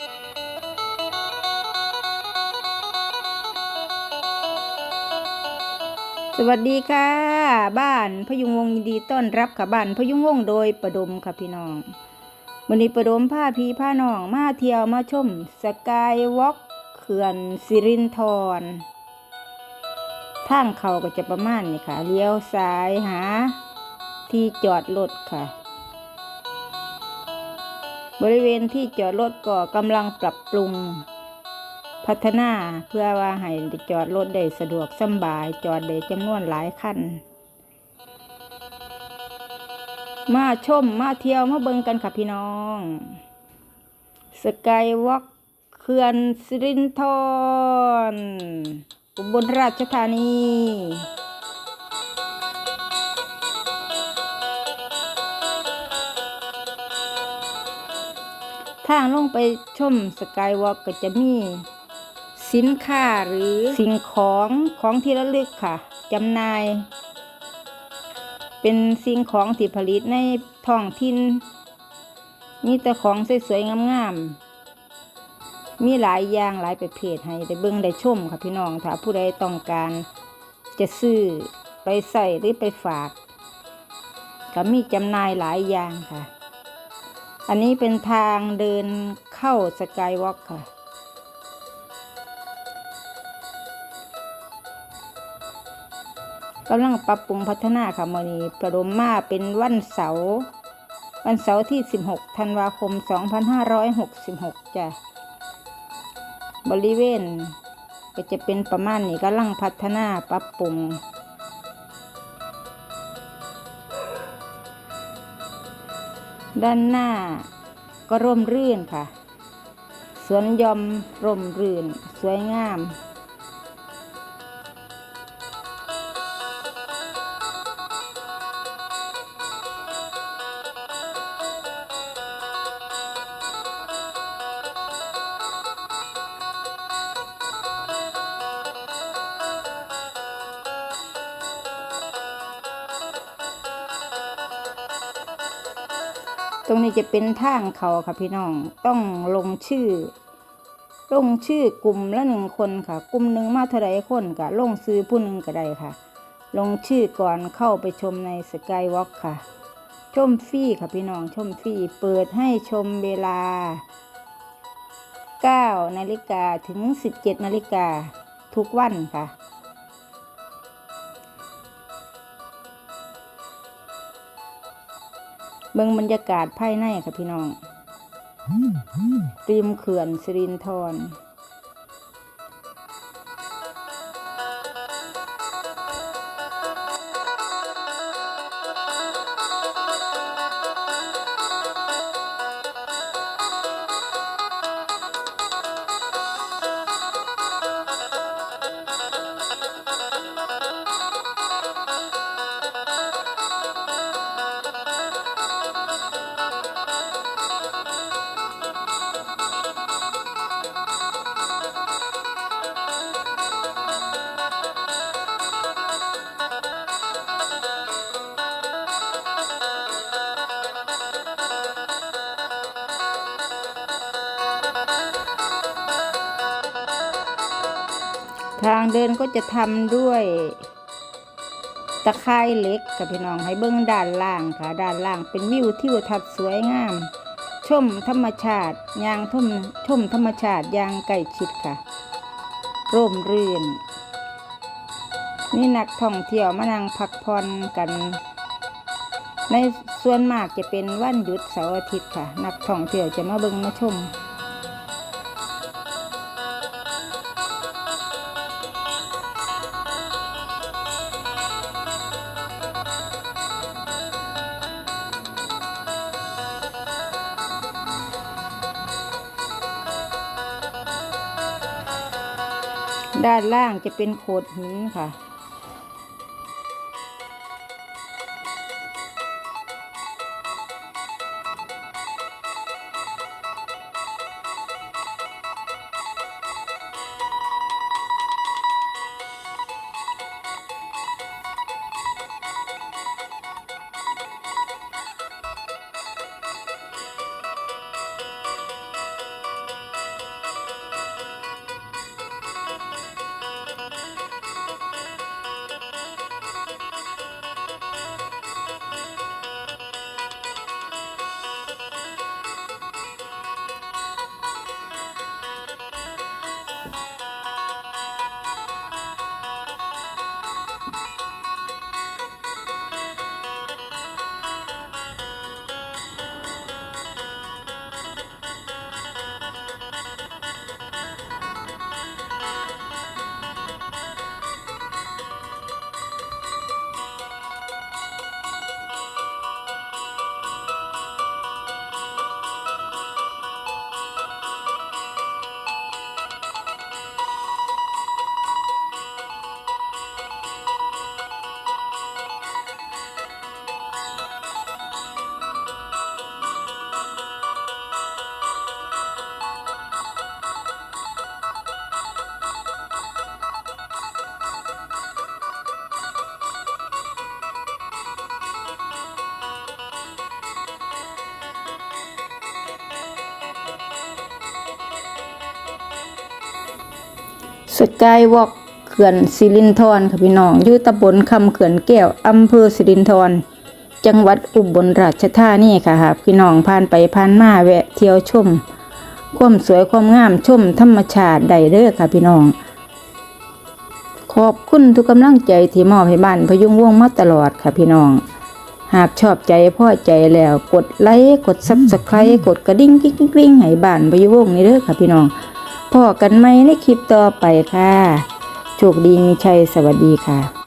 สวัสดีค่ะ บ้านพยุงวงยินดีต้อนรับค่ะบ้านพยุงวงโดยประดมค่ะพี่น้องวันนี้ประดมผ้าพีผ้าน้องมาเที่ยวมาชมสกายวอล์กเขื่อนสิรินธรทางเขาก็จะประมาณนี้ค่ะ เลี้ยวซ้ายหา ที่จอดรถค่ะ บริเวณที่จอดรถก็กำลังปรับปรุง พัฒนาเพื่อว่าให้จอดรถได้สะดวกสบาย จอดได้จำนวนหลายคันมาชมมาเที่ยวมาเบิงกันค่ะพี่น้องสกายวอล์กเขื่อนสิรินธรอุบลราชธานี ทางลงไปชมสกายวอล์กก็จะมีสินค้าหรือสิ่งของของที่ระลึกค่ะจำหน่าย เป็นสิ่งของที่ผลิตในท้องถิ่นมีแต่ของสวยๆงามๆมีหลายอย่างหลายประเภทให้ได้เบิ่งได้ชมค่ะพี่น้องถ้าผู้ใดต้องการจะซื้อไปใส่หรือไปฝาก ก็มีจำหน่ายหลายอย่างค่ะ อันนี้เป็นทางเดินเข้าสกายวอล์กค่ะ กำลังปรับปรุงพัฒนาค่ะมื่อนี้ประดมมาเป็นวันเสาร์วันเสาร์ที่ 16 ธันวาคม 2566 จ้ะ บริเวณก็จะเป็นประมาณนี้กำลังพัฒนาปรับปรุง ด้านหน้าก็ร่มรื่นค่ะ สวนยอมร่มรื่น สวยงาม ตรงนี้จะเป็นทางเขาค่ะพี่น้องต้องลงชื่อ ลงชื่อกลุ่มละหนึ่งคนค่ะ กลุ่มหนึ่งมาเท่าไรคนก็ลงซื้อผู้หนึ่งก็ได้ค่ะ ลงชื่อก่อนเข้าไปชมในสกายวอล์กค่ะ ชมฟรีค่ะพี่น้องชมฟรีเปิดให้ชมเวลา9นาฬิกาถึง 17นาฬิกาทุกวันค่ะ เบิ่งบรรยากาศภายในค่ะพี่น้องริมเขื่อนสิรินธร ทางเดินก็จะทำด้วยตะไคร่เล็กค่ะพี่น้องให้เบิ้องด้านล่างค่ะ ด้านล่างเป็นวิวทิวทัศน์สวยงาม ชมธรรมชาติยางทุ่มชมธรรมชาติยางใกล้ชิดค่ะ ร่มรื่น นี่นักท่องเที่ยวมานั่งพักผ่อนกัน ในส่วนมากจะเป็นวันหยุดเสาร์อาทิตย์ค่ะ นักท่องเที่ยวจะมาเบิ่งมาชม ด้านล่างจะเป็นโขดหินค่ะ สกายวอล์กเขื่อนสิรินธรค่ะพี่น้องอยู่ตำบลคำเขื่อนแก้วอำเภอสิรินธรจังหวัดอุบลราชธานีค่ะหากพี่น้องผ่านไปผ่านมาแวะเที่ยวชม ความสวยความงามชมธรรมชาติได้เด้อค่ะพี่น้อง ขอบคุณทุกกำลังใจที่มอบให้บ้านพยุงวงมาตลอดค่ะพี่น้อง หากชอบใจพ่อใจแล้วกดไลค์กดซับสไครต์กดกระดิ่งกิ๊งกริ๊งให้บ้านพยุงวงนี่เด้อค่ะพี่น้อง พอกันไหมในคลิปต่อไปค่ะ โชคดีมีชัยสวัสดีค่ะ